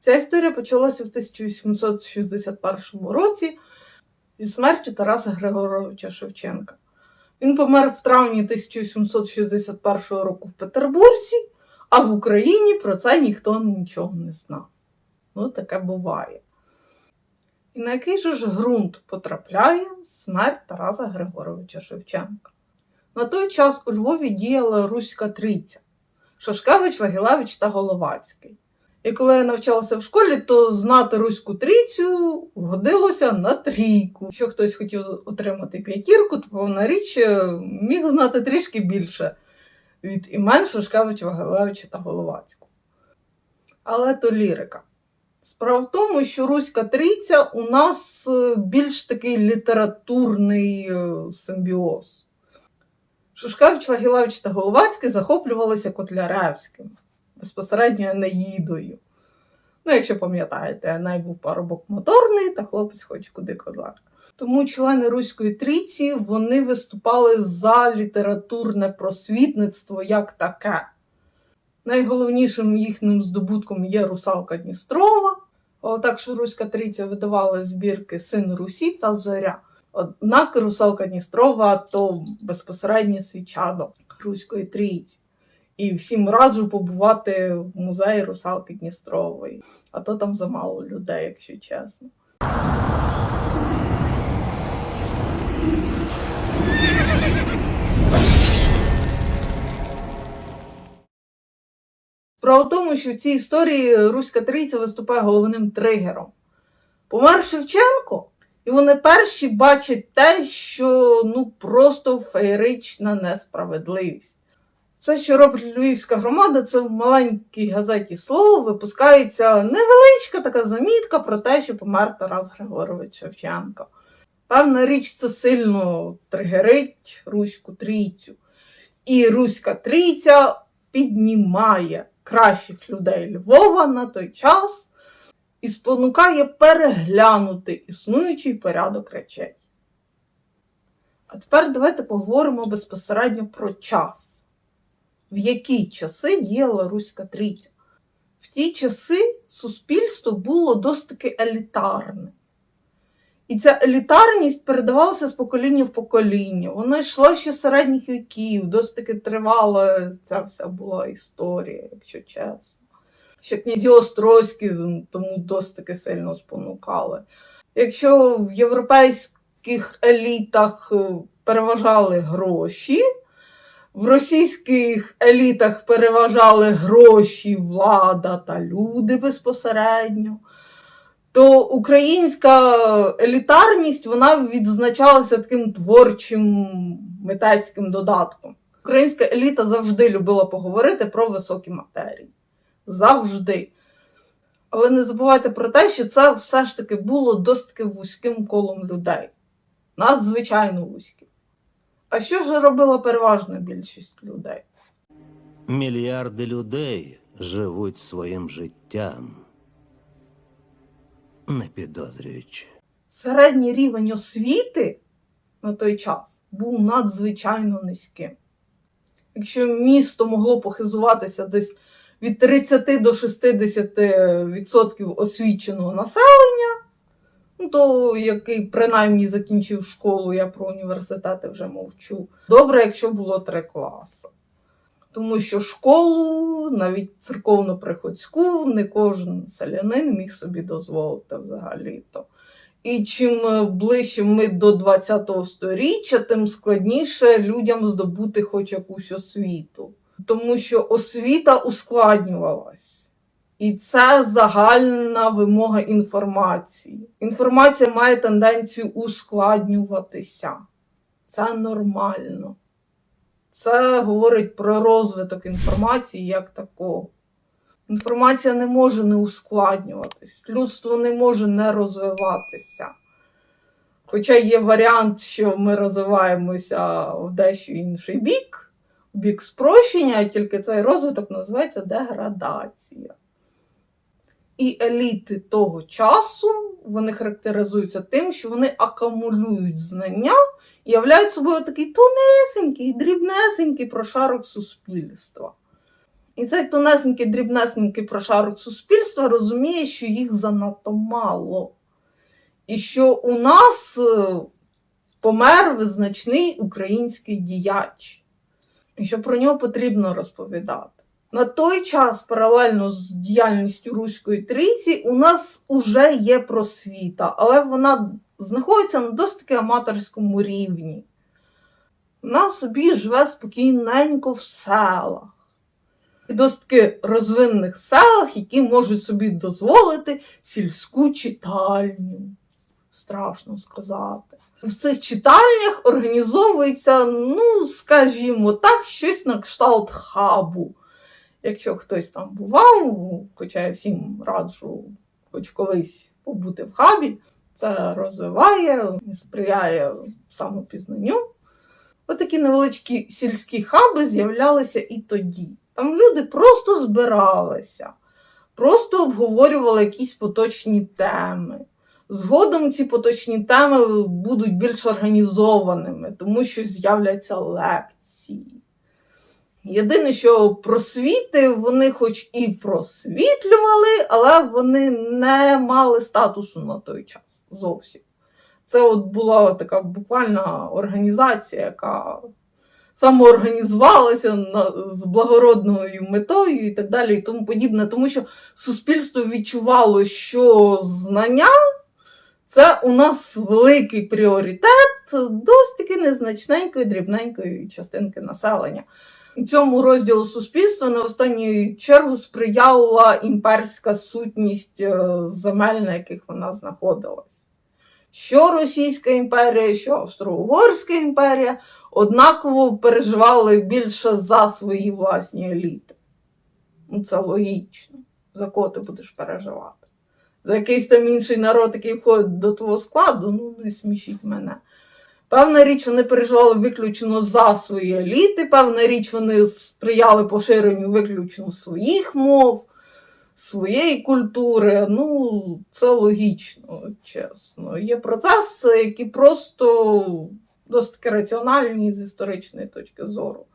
Ця історія почалася в 1861 році зі смертю Тараса Григоровича Шевченка. Він помер в травні 1761 року в Петербурзі, а в Україні про це ніхто нічого не знав. Ну, таке буває. І на який же ж ґрунт потрапляє смерть Тараса Григоровича Шевченка? На той час у Львові діяла Руська Трійця Шашкевич, Вагілевич та Головацький. І коли я навчалася в школі, то знати Руську трійцю вгодилося на трійку. Якщо хтось хотів отримати п'ятірку, то повна річ міг знати трішки більше від імен Шашкевича, Вагилевича та Головацького. Але то лірика. Справа в тому, що Руська трійця у нас е, більш такий літературний е, симбіоз. Шушкевич, Вагілевич та Головацький захоплювалися Котляревським, безпосередньо Енеїдою. Ну, якщо пам'ятаєте, Еней був парубок моторний та хлопець хоч куди козак. Тому члени Руської трійці вони виступали за літературне просвітництво як таке. Найголовнішим їхнім здобутком є русалка Дністрова. Так що Руська трійця видавала збірки Син Русі та Зоря. Однак русалка Дністрова то безпосереднє свічадо Руської трійці. І всім раджу побувати в музеї русалки Дністрової. А то там замало людей, якщо чесно. Справа в тому, що в цій історії Руська Трійця виступає головним тригером. Помер Шевченко, і вони перші бачать те, що ну просто феєрична несправедливість. Все, що робить Львівська громада, це в маленькій газеті слово випускається невеличка така замітка про те, що помер Тарас Григорович Шевченко. Певна річ, це сильно тригерить Руську трійцю. І Руська трійця піднімає кращих людей Львова на той час і спонукає переглянути існуючий порядок речей. А тепер давайте поговоримо безпосередньо про час. В які часи діяла Руська Трійця? В ті часи суспільство було досить таки елітарне. І ця елітарність передавалася з покоління в покоління. Вона йшла ще з середніх віків, досить таки тривала ця вся була історія, якщо чесно. Ще князі Острозькі тому досить таки сильно спонукали. Якщо в європейських елітах е, переважали гроші, в російських елітах переважали гроші, влада та люди безпосередньо то українська елітарність вона відзначалася таким творчим митецьким додатком. Українська еліта завжди любила поговорити про високі матерії. Завжди. Але не забувайте про те, що це все ж таки було досить вузьким колом людей. Надзвичайно вузьким. А що ж робила переважна більшість людей? Мільярди людей живуть своїм життям, не підозрюючи. Середній рівень освіти на той час був надзвичайно низьким. Якщо місто могло похизуватися десь від 30 до 60% освіченого населення, то який принаймні закінчив школу, я про університети вже мовчу. Добре, якщо було три класи. Тому що школу, навіть церковно-приходську, не кожен селянин міг собі дозволити взагалі-то. І чим е, ближче ми до 20-го сторіччя, тим складніше людям здобути хоч якусь освіту. Тому що освіта ускладнювалась. І це загальна вимога інформації. Інформація має тенденцію ускладнюватися. Це нормально. Це говорить про розвиток інформації як такого. Інформація не може не ускладнюватись, людство не може не розвиватися. Хоча є варіант, що ми розвиваємося в дещо інший бік, бік спрощення, тільки цей розвиток називається деградація. І еліти того часу вони характеризуються тим, що вони акумулюють знання і являють собою такий тонесенький, дрібнесенький прошарок суспільства. І цей тонесенький, дрібнесенький прошарок суспільства розуміє, що їх занадто мало. І що у нас е, помер визначний український діяч, і що про нього потрібно розповідати. На той час, паралельно з діяльністю Руської трійці, у нас уже є просвіта, але вона знаходиться на досить таки аматорському рівні. Вона собі живе спокійненько в селах. І досить таки розвинених селах, які можуть собі дозволити сільську читальню. Страшно сказати. В цих читальнях організовується, ну, скажімо так, щось на кшталт хабу. Якщо хтось там бував, хоча я всім раджу хоч колись побути в хабі, це розвиває сприяє самопізнанню. Отакі невеличкі сільські хаби з'являлися і тоді. Там люди просто збиралися, просто обговорювали якісь поточні теми. Згодом ці поточні теми будуть більш організованими, тому що з'являться лекції. Єдине, що просвіти вони хоч і просвітлювали, але вони не мали статусу на той час зовсім. Це от була така буквальна організація, яка самоорганізувалася з благородною метою і так далі, і тому подібне. Тому що суспільство відчувало, що знання це у нас великий пріоритет досить таки незначненької, дрібненької частинки населення. Цьому розділу суспільства на останню чергу сприяла імперська сутність е, земель, на яких вона знаходилась. Що Російська імперія, що Австро-Угорська імперія однаково переживали більше за свої власні еліти. Ну, це логічно. За кого ти будеш переживати? За якийсь там інший народ, який входить до твого складу, ну не смішіть мене. Певна річ, вони переживали виключно за свої еліти, певна річ, вони сприяли поширенню виключно своїх мов, своєї культури. Ну, це логічно, чесно. Є процеси, які просто досить раціональні з історичної точки зору.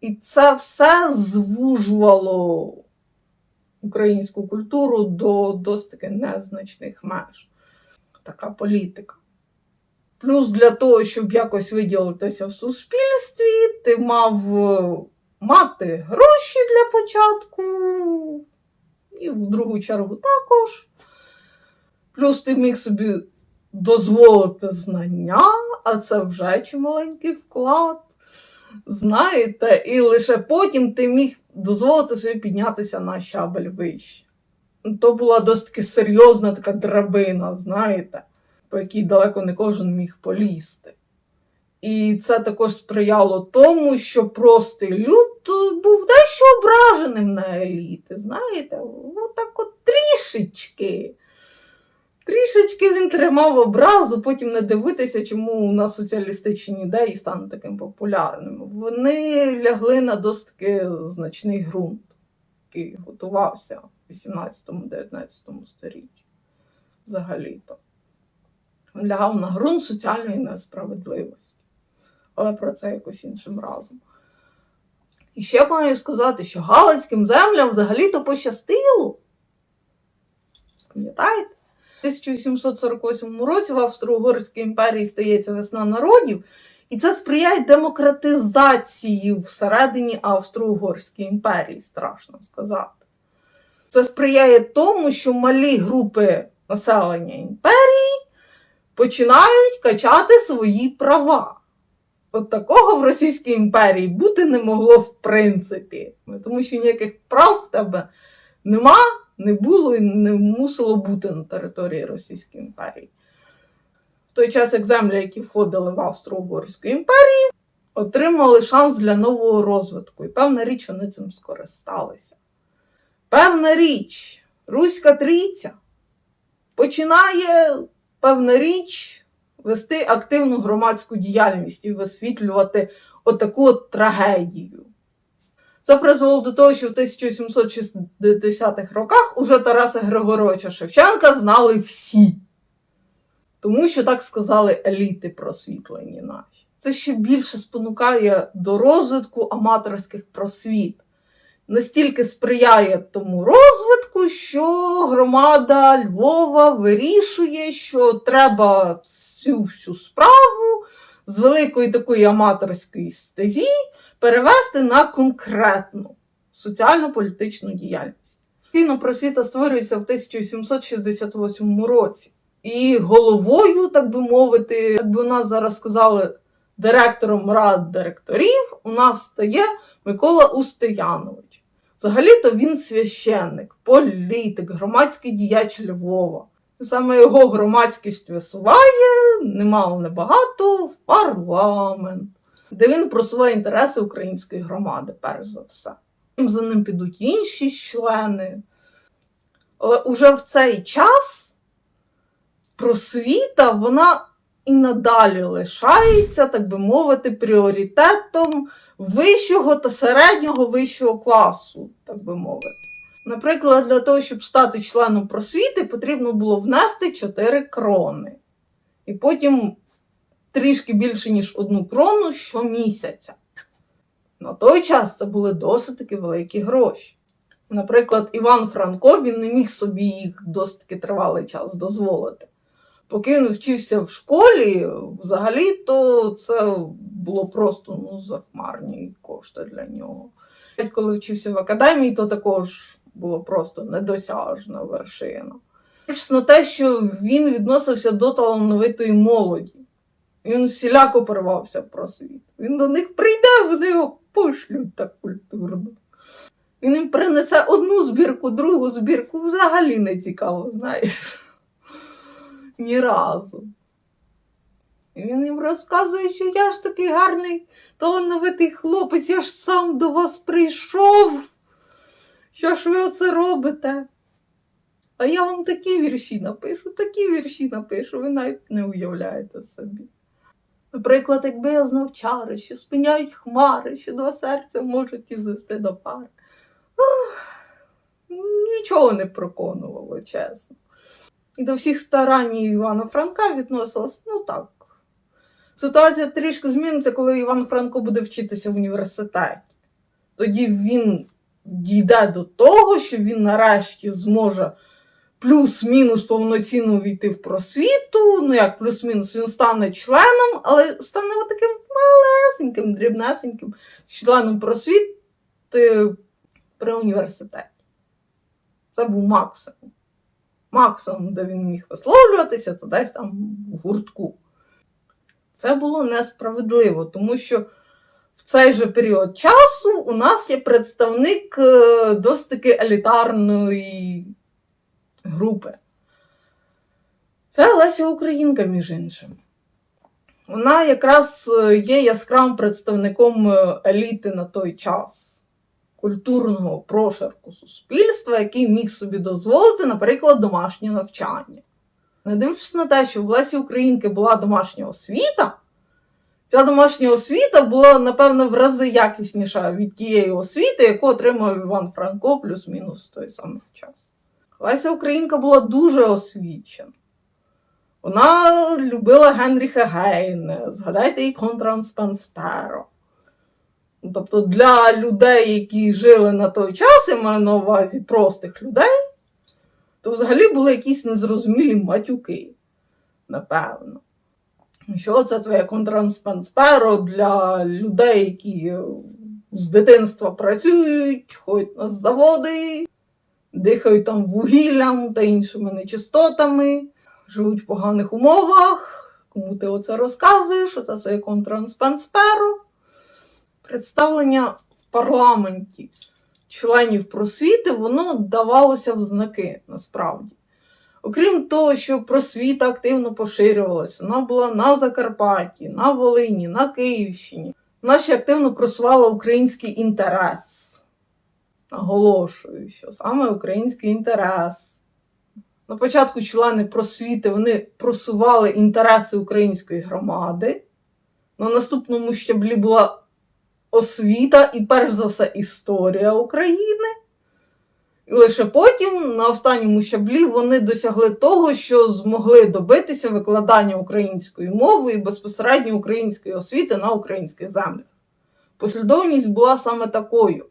І це все звужувало українську культуру до досить незначних меж. Така політика. Плюс для того, щоб якось виділитися в суспільстві, ти мав е, мати гроші для початку, і в другу чергу також. Плюс ти міг собі дозволити знання, а це вже чималенький вклад. Знаєте, і лише потім ти міг дозволити собі піднятися на щабель вище. То була досить серйозна така драбина, знаєте по якій далеко не кожен міг полізти. І це також сприяло тому, що простий люд був дещо ображеним на еліти. Знаєте, отак от трішечки. Трішечки він тримав образу, потім не дивитися, чому у нас соціалістичні ідеї стануть таким популярними. Вони лягли на досить значний ґрунт, який готувався в 18-19 столітті. Взагалі-то лягав на ґрунт соціальної несправедливості. Але про це якось іншим разом. І ще маю сказати, що Галицьким землям взагалі-то пощастило. Пам'ятаєте? В 1748 році в Австро-Угорській імперії стається весна народів, і це сприяє демократизації всередині Австро-Угорської імперії, страшно сказати. Це сприяє тому, що малі групи населення імперії починають качати свої права. От такого в Російській імперії бути не могло в принципі. Тому що ніяких прав в тебе нема, не було і не мусило бути на території Російської імперії. В той час, як землі, які входили в Австро-Угорську імперію, отримали шанс для нового розвитку. І певна річ, вони цим скористалися. Певна річ, Руська трійця починає певна річ вести активну громадську діяльність і висвітлювати отаку от трагедію. Це призвело до того, що в 1760-х роках уже Тараса Григоровича Шевченка знали всі. Тому що так сказали еліти просвітлені наші. Це ще більше спонукає до розвитку аматорських просвіт. настільки сприяє тому розвитку, що громада Львова вирішує, що треба цю всю справу з великої такої аматорської стезі перевести на конкретну соціально-політичну діяльність. Фіно просвіта створюється в 1768 році. І головою, так би мовити, як би у нас зараз сказали, директором рад директорів, у нас стає Микола Устиянович. Взагалі-то він священник, політик, громадський діяч Львова. Саме його громадськість висуває, немало небагато, в парламент, де він просуває інтереси української громади, перш за все. За ним підуть інші члени. Але уже в цей час просвіта, вона і надалі лишається, так би мовити, пріоритетом вищого та середнього вищого класу, так би мовити. Наприклад, для того, щоб стати членом просвіти, потрібно було внести 4 крони. І потім трішки більше, ніж одну крону щомісяця. На той час це були досить таки великі гроші. Наприклад, Іван Франко він не міг собі їх досить таки тривалий час дозволити. Поки він вчився в школі, взагалі, то це було просто ну, захмарні кошти для нього. Коли вчився в академії, то також було просто недосяжна вершина. На те, що він відносився до талановитої молоді. Він всіляко порвався про світ. Він до них прийде, вони його пошлють так культурно. Він їм принесе одну збірку, другу збірку взагалі не цікаво, знаєш. Ні разу. І він їм розказує, що я ж такий гарний, талановитий хлопець, я ж сам до вас прийшов. Що ж ви оце робите? А я вам такі вірші напишу, такі вірші напишу, ви навіть не уявляєте собі. Наприклад, якби я знав чари, що спиняють хмари, що два серця можуть і звести до пари. Нічого не проконувало, чесно. І до всіх старань Івана Франка відносилось, ну так. Ситуація трішки зміниться, коли Іван Франко буде вчитися в університеті. Тоді він дійде до того, що він нарешті зможе плюс-мінус повноцінно війти в просвіту. Ну як плюс-мінус він стане членом, але стане таким малесеньким, дрібнесеньким членом просвіти при університеті. Це був максимум. Максимум, де він міг висловлюватися, це десь там в гуртку. Це було несправедливо, тому що в цей же період часу у нас є представник е, досить таки елітарної групи. Це Леся Українка, між іншим. Вона якраз е, є яскравим представником е, еліти на той час культурного прошарку суспільства, який міг собі дозволити, наприклад, домашнє навчання. Не дивлячись на те, що в Лесі Українки була домашня освіта, ця домашня освіта була, напевно, в рази якісніша від тієї освіти, яку отримав Іван Франко плюс-мінус в той самий час. Леся Українка була дуже освічена. Вона любила Генріха Гейне, згадайте і Контранс Пансперо. Тобто для людей, які жили на той час, я маю на увазі простих людей, то взагалі були якісь незрозумілі матюки, напевно. Що це твоє контранспансперо для людей, які з дитинства працюють, ходять на заводи, дихають там вугіллям та іншими нечистотами, живуть в поганих умовах. Кому ти оце розказуєш, що це своє контранспансперо? Представлення в парламенті членів просвіти, воно давалося в знаки насправді. Окрім того, що просвіта активно поширювалася, вона була на Закарпатті, на Волині, на Київщині. Вона ще активно просувала український інтерес. Наголошую, що саме український інтерес. На початку члени просвіти вони просували інтереси української громади. На наступному щаблі була освіта і, перш за все, історія України. І лише потім, на останньому щаблі, вони досягли того, що змогли добитися викладання української мови і безпосередньо української освіти на українських землях. Послідовність була саме такою.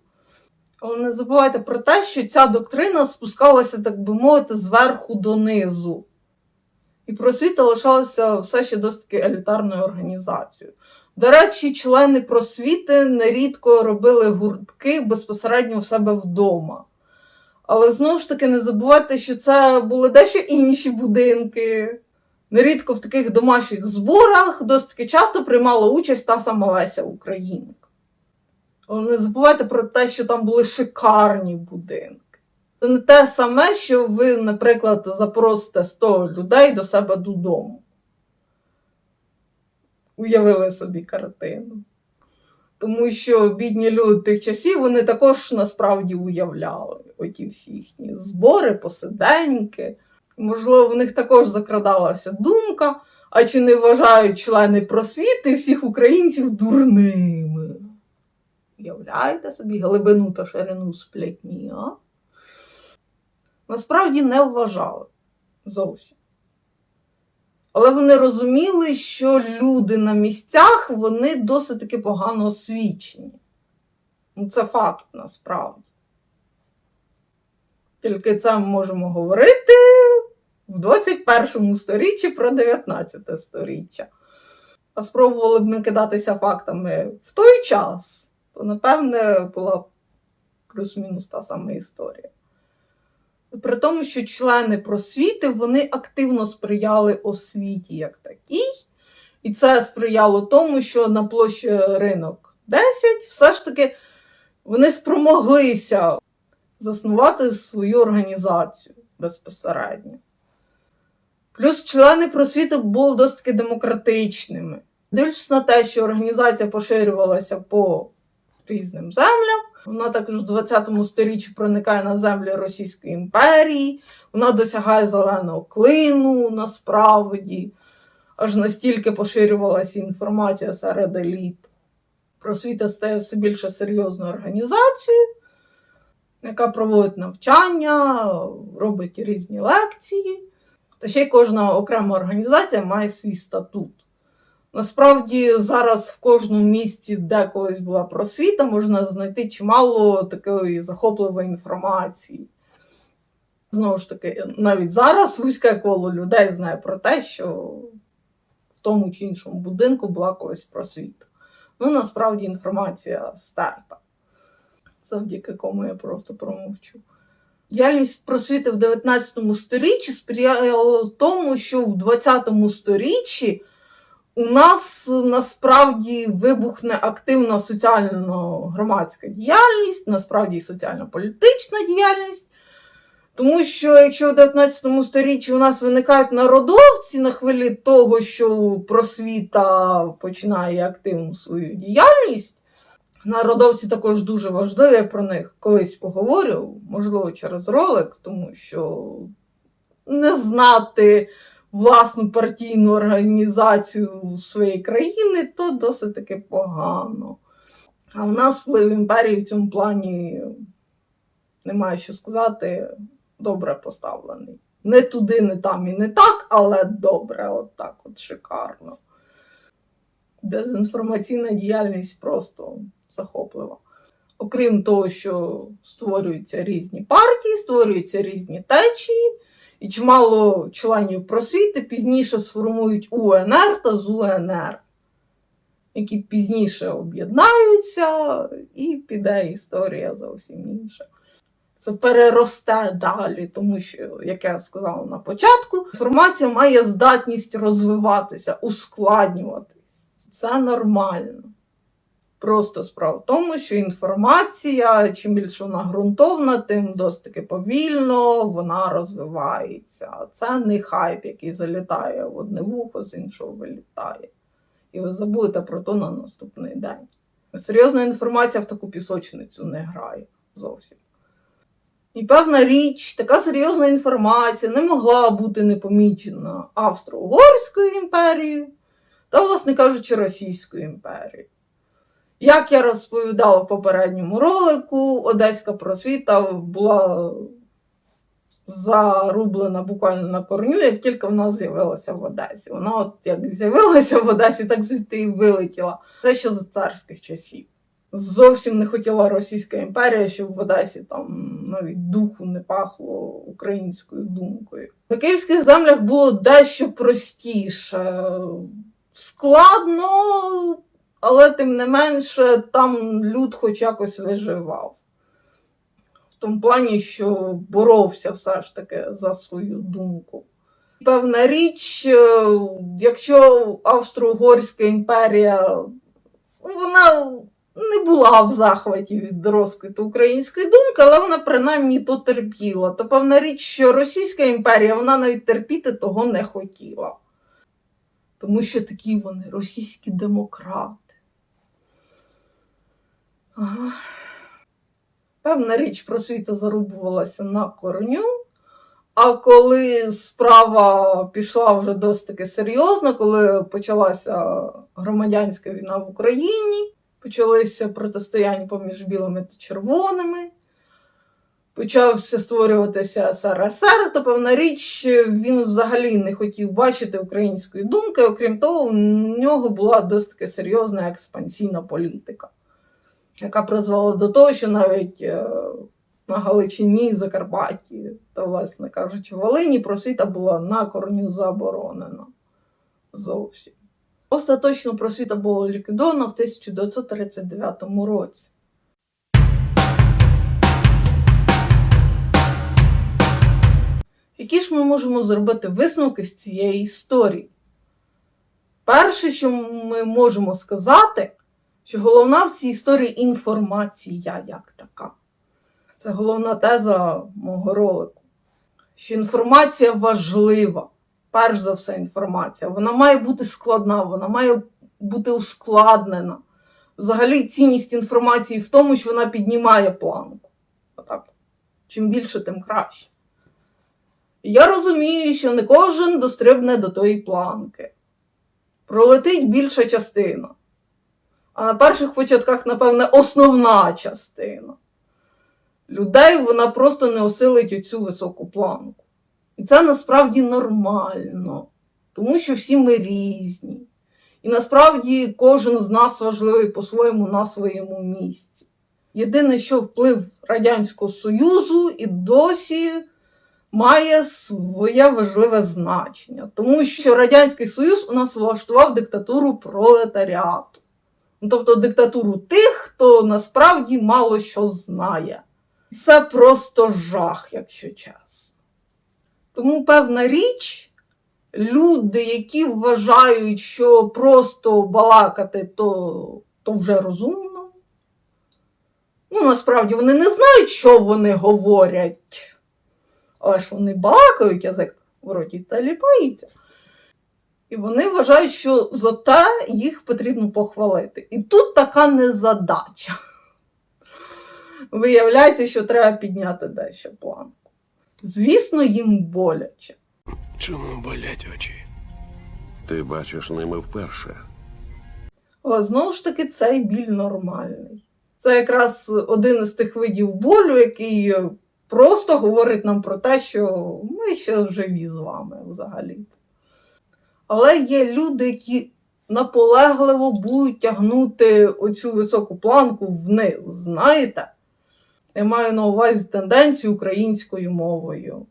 Але не забувайте про те, що ця доктрина спускалася, так би мовити, зверху донизу. І просвіта лишалася все ще досить елітарною організацією. До речі, члени просвіти нерідко робили гуртки безпосередньо в себе вдома. Але знову ж таки не забувайте, що це були дещо інші будинки. Нерідко в таких домашніх зборах досить часто приймала участь та сама Леся Українка. Не забувайте про те, що там були шикарні будинки. Це не те саме, що ви, наприклад, запросите 100 людей до себе додому. Уявили собі картину. Тому що бідні люди тих часів вони також насправді уявляли оті всі їхні збори, посиденьки. Можливо, в них також закрадалася думка, а чи не вважають члени просвіти всіх українців дурними? Уявляєте собі глибину та ширину сплетні, а? Насправді не вважали зовсім. Але вони розуміли, що люди на місцях вони досить таки погано освічені. Ну, це факт насправді. Тільки це ми можемо говорити в 21 сторіччі про 19 сторіччя. А спробували б ми кидатися фактами в той час, то, напевне, була плюс-мінус та сама історія. При тому, що члени просвіти вони активно сприяли освіті як такій, і це сприяло тому, що на площі ринок 10 все ж таки вони спромоглися заснувати свою організацію безпосередньо. Плюс члени просвіти були досить таки демократичними. Дивлячись на те, що організація поширювалася по різним землям, вона також в 20 сторіччі проникає на землі Російської імперії, вона досягає зеленого клину насправді, аж настільки поширювалася інформація серед еліт. Просвіта стає все більше серйозною організацією, яка проводить навчання, робить різні лекції. Та ще й кожна окрема організація має свій статут. Насправді, зараз в кожному місті, де колись була просвіта, можна знайти чимало такої захопливої інформації. Знову ж таки, навіть зараз вузьке коло людей знає про те, що в тому чи іншому будинку була колись просвіта. Ну, насправді інформація стерта, завдяки кому я просто промовчу. Діяльність просвіти в 19 сторіччі сприяла тому, що в 20 сторіччі у нас насправді вибухне активна соціально-громадська діяльність, насправді соціально-політична діяльність. Тому що якщо в 19 сторіччі у нас виникають народовці на хвилі того, що просвіта починає активну свою діяльність, народовці також дуже важливі, я про них колись поговорю, можливо, через ролик, тому що не знати власну партійну організацію своєї країни, то досить таки погано. А в нас вплив імперії в цьому плані немає що сказати, добре поставлений. Не туди, не там і не так, але добре, от так от шикарно. Дезінформаційна діяльність просто захоплива. Окрім того, що створюються різні партії, створюються різні течії, і чимало членів просвіти пізніше сформують УНР та ЗУНР, які пізніше об'єднаються, і піде історія зовсім інша. Це переросте далі, тому що, як я сказала на початку, інформація має здатність розвиватися, ускладнюватись. Це нормально. Просто справа в тому, що інформація, чим більше вона ґрунтовна, тим досить таки повільно вона розвивається. Це не хайп, який залітає в одне вухо, з іншого вилітає. І ви забудете про то на наступний день. Серйозна інформація в таку пісочницю не грає зовсім. І певна річ, така серйозна інформація не могла бути непомічена Австро-Угорською імперією та, власне кажучи, Російською імперією. Як я розповідала в попередньому ролику, Одеська просвіта була зарублена буквально на корню, як тільки вона з'явилася в Одесі. Вона, от як з'явилася в Одесі, так звідти і вилетіла. Це ще за царських часів. Зовсім не хотіла Російська імперія, щоб в Одесі там навіть духу не пахло українською думкою. На київських землях було дещо простіше. Складно, але тим не менше там люд хоч якось виживав. В тому плані, що боровся все ж таки за свою думку. Певна річ, е, якщо Австро-Угорська імперія вона не була в захваті від розквіту української думки, але вона принаймні то терпіла. То певна річ, що Російська імперія вона навіть терпіти того не хотіла. Тому що такі вони російські демократи. Певна річ просвіта зарубувалася на корню. А коли справа пішла вже досить таки серйозно, коли почалася громадянська війна в Україні, почалися протистояння поміж білими та червоними, почався створюватися СРСР, то певна річ, він взагалі не хотів бачити української думки. Окрім того, у нього була досить таки серйозна експансійна політика, яка призвела до того, що навіть е, на Галичині, Закарпатті та, власне кажучи, Волині просвіта була на корню заборонена зовсім. Остаточно просвіта була ліквідована в 1939 році. Які ж ми можемо зробити висновки з цієї історії? Перше, що ми можемо сказати, що головна в цій історії інформація як така. Це головна теза мого ролику. Що інформація важлива. Перш за все, інформація. Вона має бути складна, вона має бути ускладнена. Взагалі, цінність інформації в тому, що вона піднімає планку. Отак. Чим більше, тим краще. Я розумію, що не кожен дострибне до тої планки. Пролетить більша частина. А на перших початках, напевне, основна частина людей вона просто не осилить оцю високу планку. І це насправді нормально, тому що всі ми різні. І насправді кожен з нас важливий по-своєму на своєму місці. Єдине, що вплив Радянського Союзу і досі має своє важливе значення, тому що Радянський Союз у нас влаштував диктатуру пролетаріату. Ну, тобто диктатуру тих, хто насправді мало що знає. Це просто жах, якщо чесно. Тому певна річ, люди, які вважають, що просто балакати, то, то вже розумно. Ну, насправді вони не знають, що вони говорять. Але ж вони балакають, язик в роті та ліпається. І вони вважають, що за те їх потрібно похвалити. І тут така незадача. Виявляється, що треба підняти дещо планку. Звісно, їм боляче. Чому болять очі? Ти бачиш ними вперше. Але знову ж таки, цей біль нормальний. Це якраз один із тих видів болю, який просто говорить нам про те, що ми ще живі з вами взагалі. Але є люди, які наполегливо будуть тягнути оцю високу планку вниз, знаєте? Я маю на увазі тенденцію українською мовою.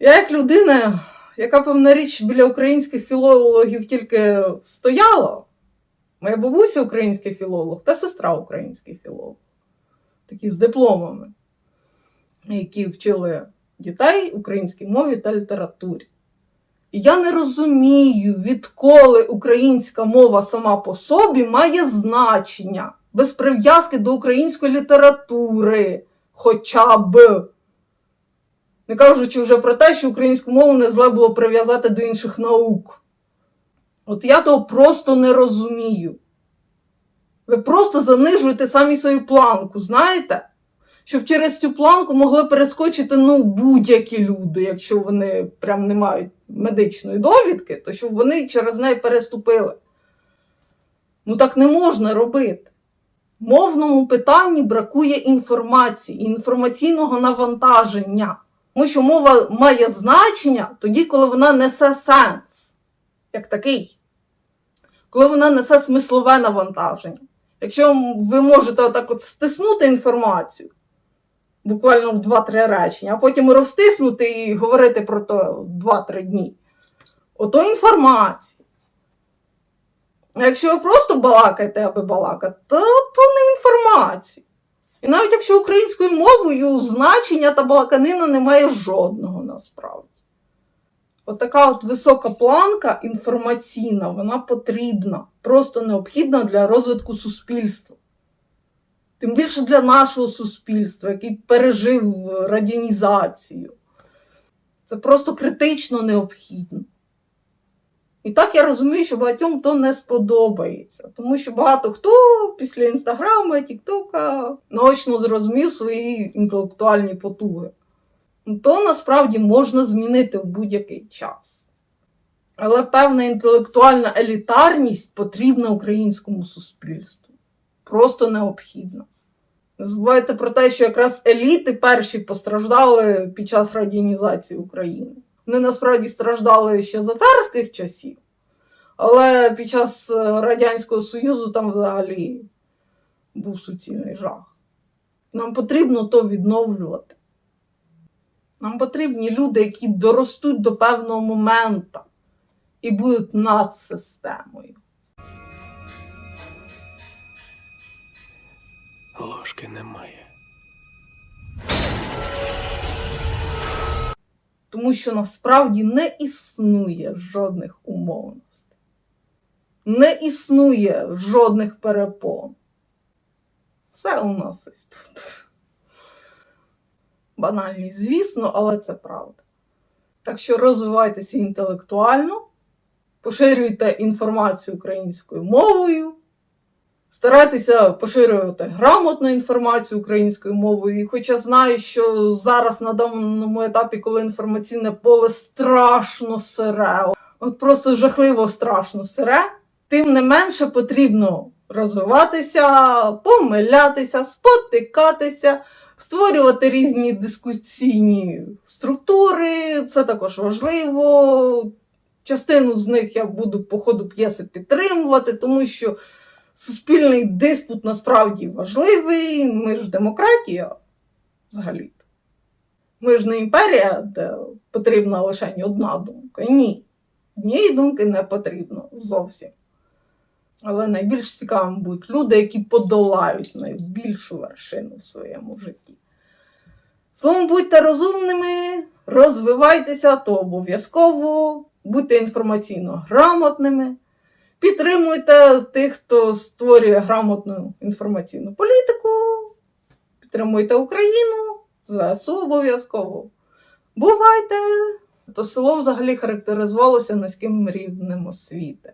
Я як людина, яка певна річ біля українських філологів тільки стояла, моя бабуся український філолог та сестра український філолог, такі з дипломами, які вчили дітей українській мові та літературі. Я не розумію, відколи українська мова сама по собі має значення без прив'язки до української літератури, хоча б. Не кажучи вже про те, що українську мову не зле було прив'язати до інших наук. От я того просто не розумію. Ви просто занижуєте самі свою планку, знаєте? Щоб через цю планку могли перескочити ну, будь-які люди, якщо вони прям не мають медичної довідки, то щоб вони через неї переступили. Ну так не можна робити. Мовному питанні бракує інформації, інформаційного навантаження. Тому що мова має значення тоді, коли вона несе сенс, як такий. Коли вона несе смислове навантаження. Якщо ви можете отак от стиснути інформацію, буквально в 2-3 речення, а потім розтиснути і говорити про то 2-3 дні, ото інформація. А якщо ви просто балакаєте, аби балакати, то, то не інформація. І навіть якщо українською мовою значення та балаканина немає жодного насправді. От така от висока планка інформаційна, вона потрібна, просто необхідна для розвитку суспільства. Тим більше для нашого суспільства, який пережив радіонізацію. Це просто критично необхідно. І так я розумію, що багатьом то не сподобається, тому що багато хто після інстаграма, тіктока наочно зрозумів свої інтелектуальні потуги. Ну, То насправді можна змінити в будь-який час. Але певна інтелектуальна елітарність потрібна українському суспільству. Просто необхідна. Не забувайте про те, що якраз еліти перші постраждали під час радіонізації України. Вони насправді страждали ще за царських часів, але під час е, Радянського Союзу там взагалі був суцільний жах. Нам потрібно то відновлювати. Нам потрібні люди, які доростуть до певного моменту і будуть над системою. Ложки немає. Тому що насправді не існує жодних умовностей. Не існує жодних перепон. Все у нас ось тут. Банальність, звісно, але це правда. Так що розвивайтеся інтелектуально, поширюйте інформацію українською мовою, старайтеся поширювати грамотну інформацію українською мовою. І хоча знаю, що зараз на даному етапі, коли інформаційне поле страшно сире, от просто жахливо страшно сире, тим не менше потрібно розвиватися, помилятися, спотикатися, створювати різні дискусійні структури. Це також важливо. Частину з них я буду по ходу п'єси підтримувати, тому що суспільний диспут насправді важливий. Ми ж демократія взагалі. Ми ж не імперія, де потрібна лише одна думка. Ні. Однієї думки не потрібно зовсім. Але найбільш цікавими будуть люди, які подолають найбільшу вершину в своєму житті. Словом, будьте розумними, розвивайтеся, то обов'язково, будьте інформаційно грамотними, підтримуйте тих, хто створює грамотну інформаційну політику, підтримуйте Україну, ЗСУ обов'язково. Бувайте! То село взагалі характеризувалося низьким рівнем освіти.